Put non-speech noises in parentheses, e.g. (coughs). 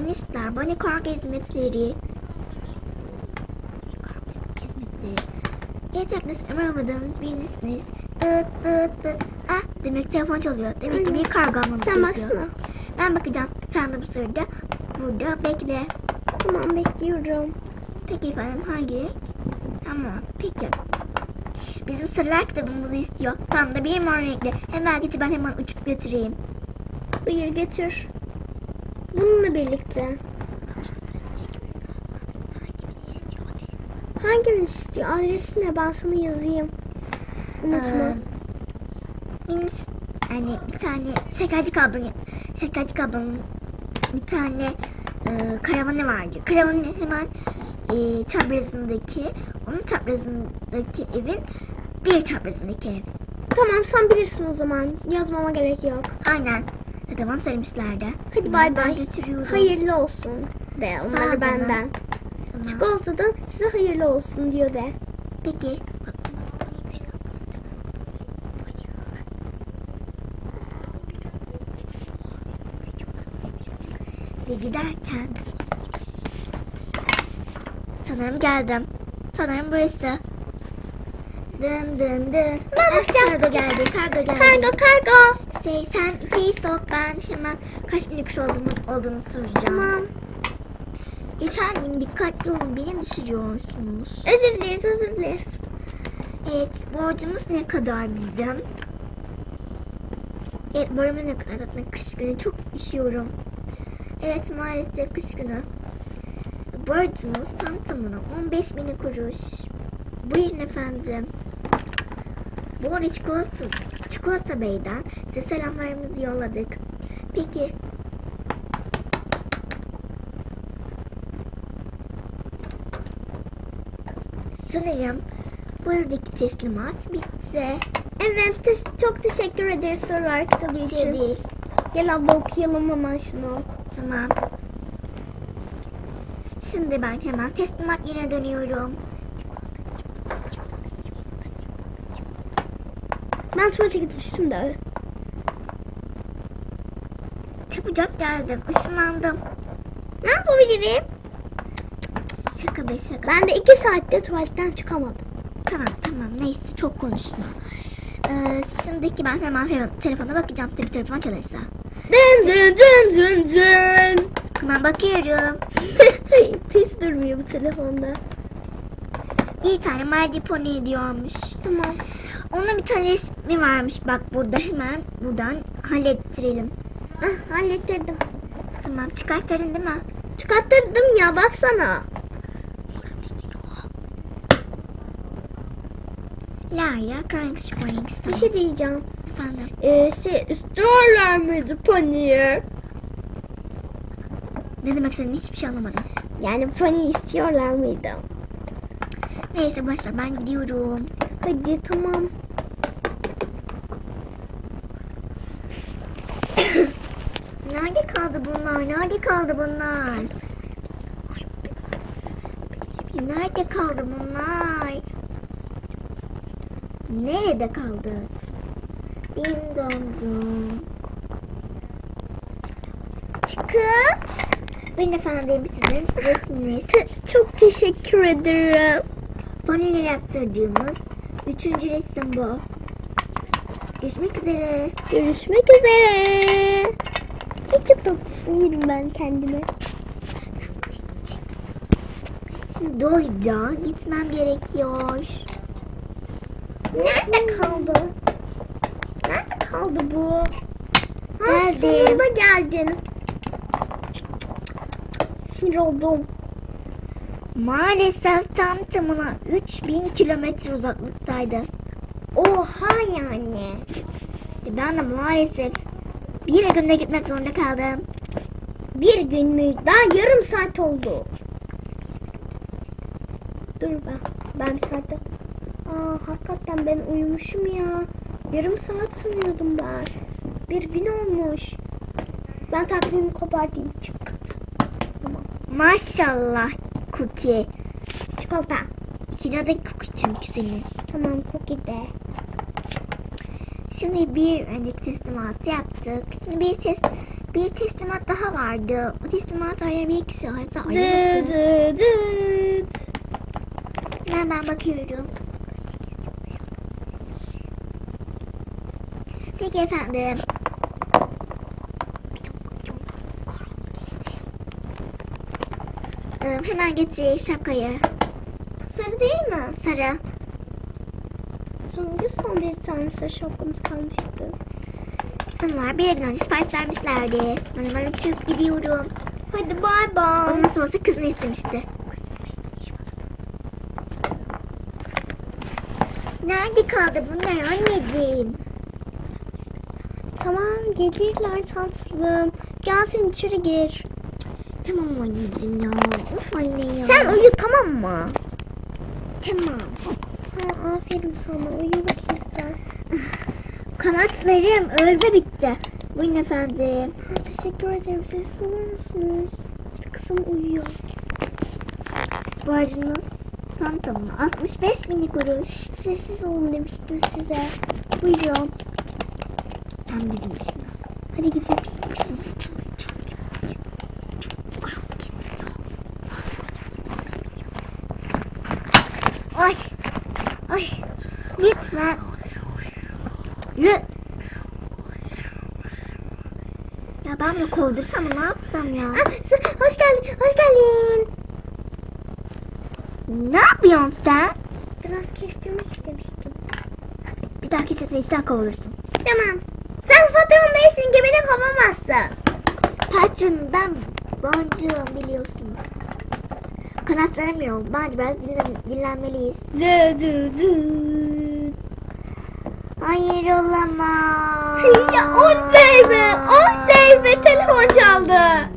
Ministler, Bonnie Kork hizmetleri. arkadaşlar aramadığımız birisiniz. Dıt dıt dıt. Ah demek telefon çalıyor. Demek ki bir kargo almamız Sen gerekiyor. baksana. Ben bakacağım. Sen de bu sırada burada bekle. Tamam bekliyorum. Peki efendim hangi renk? Ama peki. Bizim sırlar kitabımızı istiyor. Tam da bir mor renkli. Hemen getir ben hemen uçup götüreyim. Buyur götür. Bununla birlikte. Hangimiz istiyor? Adresi ne? Ben sana yazayım. Unutma. Ee, Minis, hani bir tane şekerci ablanın, şekerci ablanın bir tane e, karavanı vardı. Karavanın hemen e, çaprazındaki, onun çaprazındaki evin bir çaprazındaki ev. Tamam sen bilirsin o zaman. Yazmama gerek yok. Aynen. Zaten bana söylemişlerdi. Hadi bay bay. götürüyorum. Hayırlı olsun de Sağ ol onları canım. benden. Tamam. Çikolatadan size hayırlı olsun diyor de. Peki. Ve giderken sanırım geldim. Sanırım burası. Dın dın dın. Ben Ah, bakacağım. Kargo geldi. Kargo geldi. Kargo kargo. Şey, sen içeyi sok ben hemen kaç kuş olduğunu, olduğunu soracağım. Tamam. Efendim dikkatli olun beni düşürüyorsunuz. Özür dileriz özür dileriz. Evet, borcumuz ne kadar bizim? Evet, borcumuz ne kadar? Zaten kış günü çok üşüyorum. Evet, maalesef kış günü. Borcunuz tam tamına 15 bin kuruş. Buyurun efendim. Arada çikolata, çikolata beyden size selamlarımızı yolladık. Peki. Sanırım buradaki teslimat bitti. Evet te- çok teşekkür ederiz sorular kitabı Bir için. şey değil. Gel abla okuyalım hemen şunu. Tamam. Şimdi ben hemen teslimat yerine dönüyorum. Ben tuvalete gitmiştim de. Çabucak geldim. Işınlandım. Ne yapabilirim? Şaka be şaka. Ben de iki saatte tuvaletten çıkamadım. Tamam tamam neyse çok konuşma. Ee, şimdiki ben hemen te- telefona bakacağım. Tabii telefon çalarsa. Dın dın dın dın dın. Hemen bakıyorum. (laughs) Hiç durmuyor bu telefonda. Bir tane My Pony diyormuş. Tamam. Onun bir tane resmi varmış. Bak burada hemen buradan hallettirelim. Ah, hallettirdim. Tamam çıkarttırdın değil mi? Çıkarttırdım ya baksana. Lara Crank Springs. Bir şey diyeceğim. Efendim. Ee, şey, istiyorlar mıydı pony? Ne demek istediğini hiçbir şey anlamadım. Yani pony istiyorlar mıydı? Neyse ver ben gidiyorum. Hadi tamam. (coughs) Nerede kaldı bunlar? Nerede kaldı bunlar? Nerede kaldı bunlar? Nerede kaldı? Din dom dum. Çıkın. Buyurun efendim sizin resminiz. Çok teşekkür ederim. Poniyle yaptırdığımız üçüncü resim bu. Görüşmek üzere. Görüşmek üzere. Ay, çok tatlısın yerim ben kendime. Şimdi doğuya gitmem gerekiyor. Nerede kaldı? Nerede kaldı bu? Ha, Geldim. sonunda geldin. Sinir oldum. Maalesef tam tamına 3000 kilometre uzaklıktaydı. Oha yani. E Ben de maalesef bir günde gitmek zorunda kaldım. Bir gün mü? Daha yarım saat oldu. Dur ben. Ben bir saatte. Aa hakikaten ben uyumuşum ya. Yarım saat sanıyordum ben. Bir gün olmuş. Ben takvimi kopartayım. Çık. Tamam. Maşallah Cookie. Çikolata. İkinci adı Cookie çünkü senin. Tamam cookie de. Şimdi bir önceki teslimatı yaptık. Şimdi bir test bir teslimat daha vardı. O teslimat arayabilmek için harita Dı dı. Hemen ben bakıyorum. Peki efendim. Ee, hemen getir şapkayı. Sarı değil mi? Sarı. Çünkü son bir tane sarı şapkamız kalmıştı. Tamam bir gün önce sipariş vermişlerdi. Ben hemen uçup gidiyorum. Hadi bay bay. Onun nasıl olsa kızını istemişti. Nerede kaldı bunlar anneciğim? Tamam gelirler tatlım. Gel sen içeri gir. Tamam anneciğim ya. Of anne ya. Sen uyu tamam mı? Tamam. Ha, aferin sana uyu bakayım sen. (sighs) Kanatlarım öldü bitti. Buyurun efendim. Ha, teşekkür ederim. Sessiz olur musunuz? Kızım uyuyor. Borcunuz tam tamına 65 mini kuruş. Sessiz olun demiştim size. Buyurun. Ben dedim şimdi. Hadi gidelim. (laughs) Ay. Ay. Lütfen. Lü. Ya ben bunu kovdursam ne yapsam ya? Ah, sen- hoş geldin. Hoş geldin. Ne yapıyorsun sen? Biraz kestirmek istemiştim. Bir dahaki sefere sen kovulursun. Tamam. Sen patron değilsin ki beni kovamazsın. Patron ben boncuğum biliyorsun. Kanatlarım yok. Bence biraz dinlen dinlenmeliyiz. Dı dı dı. Hayır olamaz. Ya oley be. Oley be. Telefon çaldı.